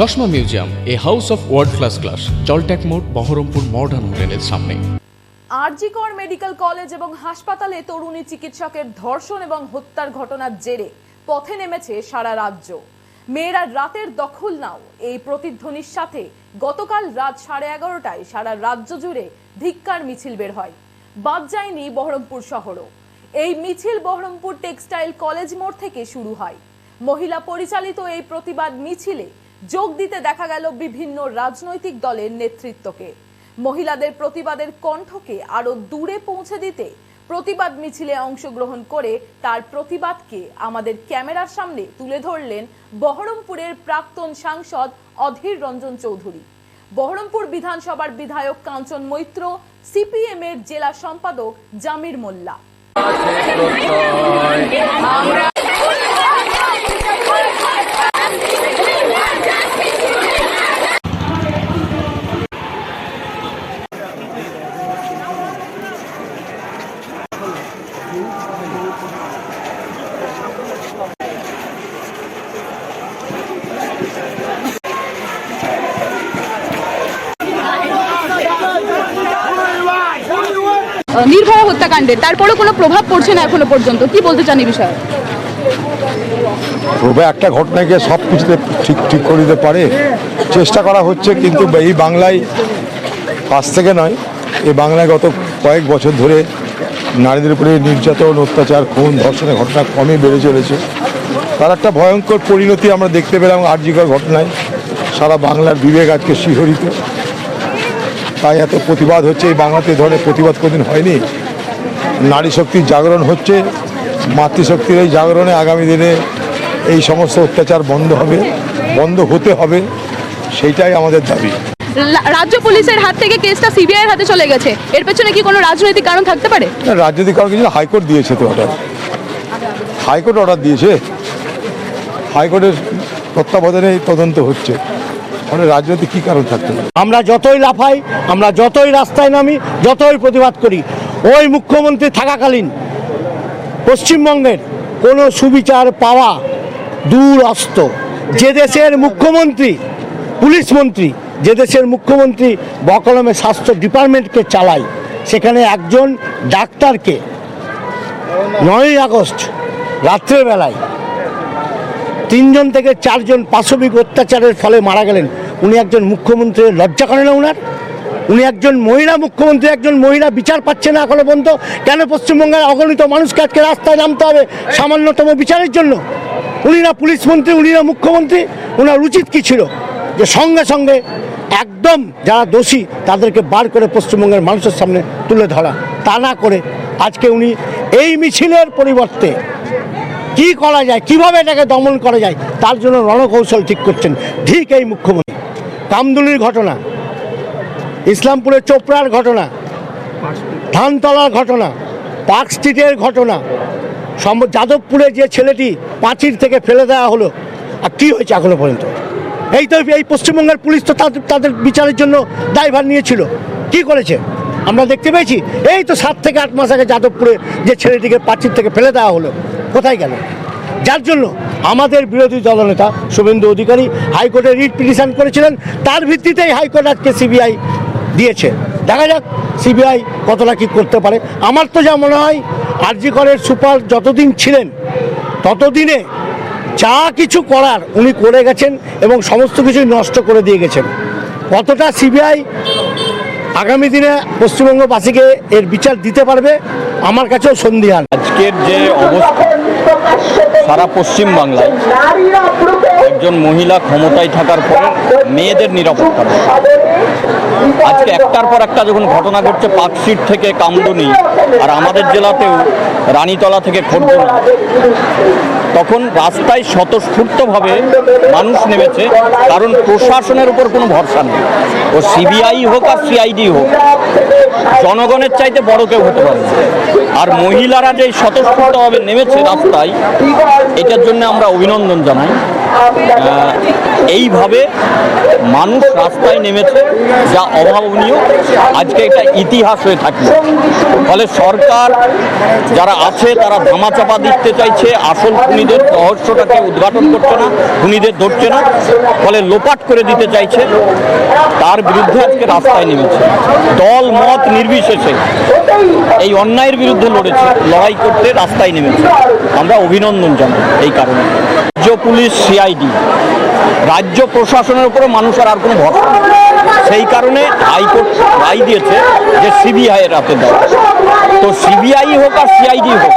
চশমা museum, a house of world class class জলট্যাক মোড়, Baharampur modern হোটেলের সামনে। আরজিকর মেডিকেল কলেজ এবং হাসপাতালে তরুণী চিকিৎসকের ধর্ষণ এবং হত্যার ঘটনার জেরে পথে নেমেছে সারা রাজ্য। মেয়েরা রাতের দখল নাও, এই প্রতিধ্বনির সাথে গতকাল রাত সাড়ে এগারোটায় সারা রাজ্য জুড়ে ধিক্কার মিছিল বের হয়। বাদ যায়নি বহরমপুর শহরও। এই মিছিল বহরমপুর টেক্সটাইল কলেজ মোড় থেকে শুরু হয়। মহিলা পরিচালিত এই প্রতিবাদ মিছিলে যোগ দিতে দেখা গেল বিভিন্ন রাজনৈতিক দলের নেতৃত্বকে। মহিলাদের প্রতিবাদের কণ্ঠকে আরও দূরে পৌঁছে দিতে প্রতিবাদ মিছিলে অংশগ্রহণ করে তার প্রতিবাদকে আমাদের ক্যামেরার সামনে তুলে ধরলেন বহরমপুরের প্রাক্তন সাংসদ অধীর রঞ্জন চৌধুরী। বহরমপুর বিধানসভার বিধায়ক কাঞ্চন মৈত্র, সিপিএম এর জেলা সম্পাদক জামির মোল্লা। নির্ভয়া হত্যাকাণ্ডের তারপরেও কোনো প্রভাব পড়ছে না এখনও পর্যন্ত? কি বলতে চান এই বিষয়ে? তবে একটা ঘটনাকে সব কিছুতে ঠিক ঠিক করে দিতে পারে। চেষ্টা করা হচ্ছে, কিন্তু এই বাংলায় আজ থেকে নয়, এই বাংলায় গত কয়েক বছর ধরে নারীদের উপরে নির্যাতন, অত্যাচার, খুন, ধর্ষণের ঘটনা কমই বেড়ে চলেছে। তার একটা ভয়ঙ্কর পরিণতি আমরা দেখতে পেলাম আর্যিকর ঘটনায়। সারা বাংলার বিবেক আজকে শিহরিত। তাই এত প্রতিবাদ হচ্ছে এই বাংলাতে ধরনের প্রতিবাদ কোনদিন হয়নি। নারী শক্তির জাগরণ হচ্ছে মাতৃশক্তির এই জাগরণে আগামী দিনে এই সমস্ত অত্যাচার বন্ধ হবে বন্ধ হতে হবে সেইটাই আমাদের দাবি। রাজ্য পুলিশের হাত থেকে কেসটা সিবিআই এর হাতে চলে গেছে। এর পেছনে কি কোনো রাজনৈতিক কারণ থাকতে পারে? রাজনৈতিক কারণ কিছু হাইকোর্ট দিয়েছে তো অর্ডার হাইকোর্ট অর্ডার দিয়েছে। হাইকোর্টের তত্ত্বাবধানে তদন্ত হচ্ছে। মানে রাজনৈতিক কী কারণ থাকতে পারে? আমরা যতই লাফাই, আমরা যতই রাস্তায় নামি, যতই প্রতিবাদ করি, ওই মুখ্যমন্ত্রী থাকাকালীন পশ্চিমবঙ্গের কোনো সুবিচার পাওয়া দূর অস্ত। যে দেশের মুখ্যমন্ত্রী, পুলিশ মন্ত্রী, যে দেশের মুখ্যমন্ত্রী বকলমে স্বাস্থ্য ডিপার্টমেন্টকে চালায়, সেখানে একজন ডাক্তারকে নয়ই আগস্ট, রাত্রেবেলায় তিনজন থেকে চারজন পাশবিক অত্যাচারের ফলে মারা গেলেন। উনি একজন মুখ্যমন্ত্রী, লজ্জা করে না উনার? উনি একজন মহিলা মুখ্যমন্ত্রী, একজন মহিলা বিচার পাচ্ছে না এখনও পর্যন্ত। কেন পশ্চিমবঙ্গের অগণিত মানুষকে আজকে রাস্তায় নামতে হবে সামান্যতম বিচারের জন্য? উনি না পুলিশ মন্ত্রী, উনি না মুখ্যমন্ত্রী ওনার উচিত কী ছিল? যে সঙ্গে সঙ্গে একদম যারা দোষী, তাদেরকে বার করে পশ্চিমবঙ্গের মানুষের সামনে তুলে ধরা। তা না করে আজকে উনি এই মিছিলের পরিবর্তে কি করা যায়, কীভাবে এটাকে দমন করা যায়, তার জন্য রণকৌশল ঠিক করছেন ঠিক এই মুখ্যমন্ত্রী। কামদুলির ঘটনা, ইসলামপুরের চোপড়ার ঘটনা, ধানতলার ঘটনা, পার্ক স্ট্রিটের ঘটনা যাদবপুরে যে ছেলেটি পাঁচির থেকে ফেলে দেওয়া হলো, আর কী হয়েছে এখনও পর্যন্ত? এই তো এই পশ্চিমবঙ্গের পুলিশ তো তাদের তাদের বিচারের জন্য দায়ভার নিয়েছিল। কি করেছে? আমরা দেখতে পেয়েছি। এই তো সাত থেকে আট মাস আগে যাদবপুরে যে ছেলেটিকে পাঁচির থেকে ফেলে দেওয়া হলো, কোথায় গেল? যার জন্য আমাদের বিরোধী দলনেতা শুভেন্দু অধিকারী হাইকোর্টে রিট পিটিশন করেছিলেন। তার ভিত্তিতেই হাইকোর্ট আজকে সিবিআই দিয়েছে। দেখা যাক সিবিআই কতটা কী করতে পারে। আমার তো যা মনে হয়, আরজি করের সুপার যতদিন ছিলেন, ততদিনে যা কিছু করার উনি করে গেছেন এবং সমস্ত কিছুই নষ্ট করে দিয়ে গেছেন। কতটা সিবিআই আগামী দিনে পশ্চিমবঙ্গবাসীকে এর বিচার দিতে পারবে, আমার কাছেও সন্ধিহান আজকের যে অবস্থা, সারা পশ্চিম বাংলায় একজন মহিলা ক্ষমতায় থাকার পর মেয়েদের নিরাপত্তা। আজকে একটার পর একটা যখন ঘটনা ঘটছে পার্কশিট থেকে কামদুনি আর আমাদের জেলাতেও রানীতলা থেকে খড়দনা তখন রাস্তায় স্বতঃস্ফূর্তভাবে মানুষ নেমেছে, কারণ প্রশাসনের উপর কোনো ভরসা নেই। ও সিবিআই হোক আর সিআইডি হোক, জনগণের চাইতে বড় কেউ হতে পারে আর মহিলারা যে স্বতঃস্ফূর্তভাবে নেমেছে রাস্তায়, এটার জন্য আমরা অভিনন্দন জানাই। এইভাবে মানুষ রাস্তায় নেমেছে, যা অভাবনীয়। আজকে এটা ইতিহাস হয়ে থাকবে ফলে সরকার যারা আছে, তারা ধামাচাপা দিতে চাইছে। আসল খুনিদের রহস্যটাকে উদ্ঘাটন করছে না, খুনিদের ধরছে না। ফলে লোপাট করে দিতে চাইছে। তার বিরুদ্ধে আজকে রাস্তায় নেমেছে। দল মত নির্বিশেষে এই অন্যায়ের বিরুদ্ধে লড়েছে। লড়াই করতে রাস্তায় নেমেছে। আমরা অভিনন্দন জানাই এই কারণে। রাজ্য পুলিশ, সিআইডি রাজ্য প্রশাসনের উপরে মানুষের আর কোনো ভরসা। সেই কারণে হাইকোর্ট রায় দিয়েছে যে সিবিআই এর হাতে দেওয়া তো সিবিআই হোক আর সিআইডি হোক,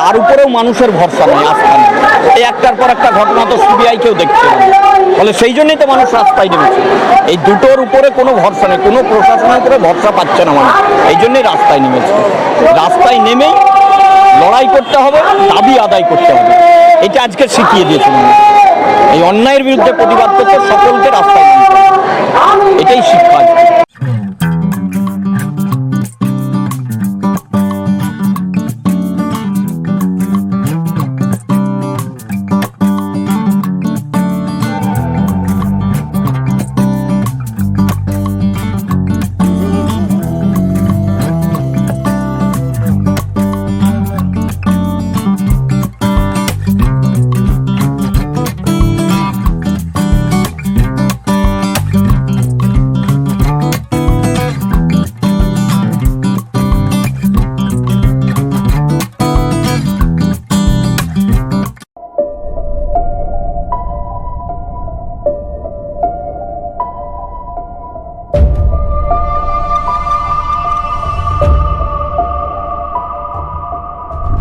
তার উপরেও মানুষের ভরসা নেই আস্থা নেই। এই একটার পর একটা ঘটনা তো সিবিআই কেউ দেখছে ফলে সেই জন্যই তো মানুষ রাস্তায় নেমেছে। এই দুটোর উপরে কোনো ভরসা নেই, কোনো প্রশাসনের উপরে ভরসা পাচ্ছে না মানুষ। এই জন্যই রাস্তায় নেমেছে। রাস্তায় নেমেই লড়াই করতে হবে, দাবি আদায় করতে হবে। এটা আজকে শিখিয়ে দিয়েছে মানুষ। এই অন্যায়ের বিরুদ্ধে প্রতিবাদ করতে সকলকে রাস্তায়। এটাই শিক্ষা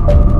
you